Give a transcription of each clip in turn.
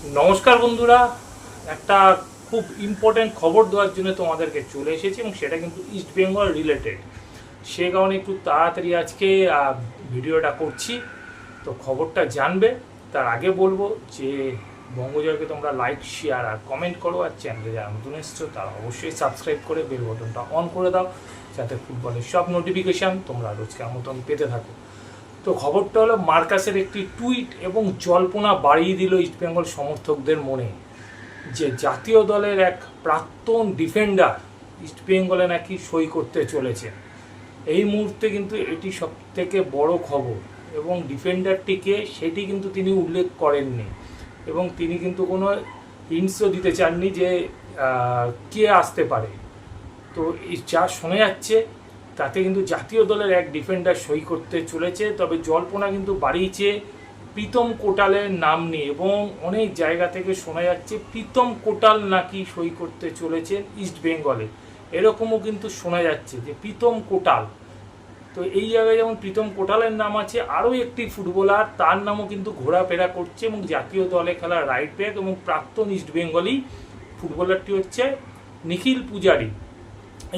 নমস্কার বন্ধুরা। একটা খুব ইম্পর্টেন্ট খবর দেওয়ার জন্য তোমাদেরকে চলে এসেছি এবং সেটা কিন্তু ইস্ট বেঙ্গল রিলেটেড সে কারণে একটু তাড়াতাড়ি আজকে ভিডিওটা করছি। তো খবরটা জানবে। তার আগে বলব যে, বঙ্গজয়কে তোমরা লাইক শেয়ার আর কমেন্ট করো আর চ্যানেলে যারা নতুন এসছো, তারা অবশ্যই সাবস্ক্রাইব করে বেল বটনটা অন করে দাও। যাতে ফুটবলের সব নোটিফিকেশান তোমরা রোজকার মতন পেতে থাকো। তো খবরটা হলো, মার্কাসের একটি টুইট এবং জল্পনা বাড়িয়ে দিল ইস্টবেঙ্গল সমর্থকদের মনে, যে জাতীয় দলের এক প্রাক্তন ডিফেন্ডার ইস্টবেঙ্গলে নাকি সই করতে চলেছে। এই মুহূর্তে কিন্তু এটি সব থেকে বড় খবর এবং ডিফেন্ডারটিকে সেটি কিন্তু তিনি উল্লেখ করেননি এবং তিনি কিন্তু কোনো হিন্টসও দিতে চাননি যে কে আসতে পারে। তো যা শোনা যাচ্ছে তাতে কিন্তু জাতীয় দলের এক ডিফেন্ডার সই করতে চলেছে, তবে জল্পনা কিন্তু বাড়িয়েছে প্রীতম কোটালের নাম নিয়ে এবং অনেক জায়গা থেকে শোনা যাচ্ছে প্রীতম কোটাল নাকি সই করতে চলেছে ইস্ট বেঙ্গলে এরকমও কিন্তু শোনা যাচ্ছে যে প্রীতম কোটাল। তো এই জায়গায় যেমন প্রীতম কোটালের নাম আছে, আরও একটি ফুটবলার, তার নামও কিন্তু ঘোরাফেরা করছে এবং জাতীয় দলে খেলা রাইট ব্যাক এবং প্রাক্তন ইস্ট বেঙ্গলি ফুটবলারটি হচ্ছে নিখিল পূজারি।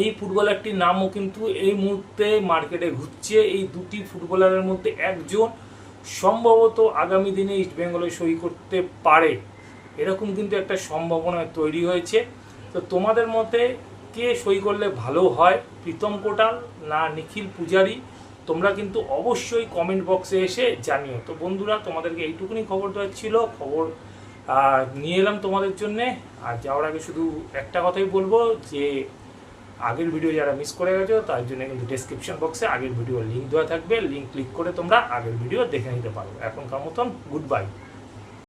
এই ফুটবলারটির নামও কিন্তু এই মুহূর্তে মার্কেটে ঘুরছে। এই দুটি ফুটবলারের মধ্যে একজন সম্ভবত আগামী দিনে ইস্ট বেঙ্গলে সই করতে পারে। এরকম কিন্তু একটা সম্ভাবনা তৈরি হয়েছে। তো তোমাদের মতে কে সই করলে ভালো হয়? প্রীতম কোটাল না নিখিল পূজারি? তোমরা কিন্তু অবশ্যই কমেন্ট বক্সে এসে জানিও। তো বন্ধুরা, তোমাদেরকে এইটুকুনি খবর দেওয়ার ছিল। খবর নিয়ে এলাম তোমাদের জন্যে। আর যাওয়ার আগে শুধু একটা কথাই বলব যে আগের ভিডিও যারা মিস করে গেছো, তার জন্য কিন্তু ডিসক্রিপশন বক্সে আগের ভিডিও লিঙ্ক দেওয়া থাকবে। লিঙ্ক ক্লিক করে তোমরা আগের ভিডিও দেখে নিতে পারো। এখনকার মতন গুড বাই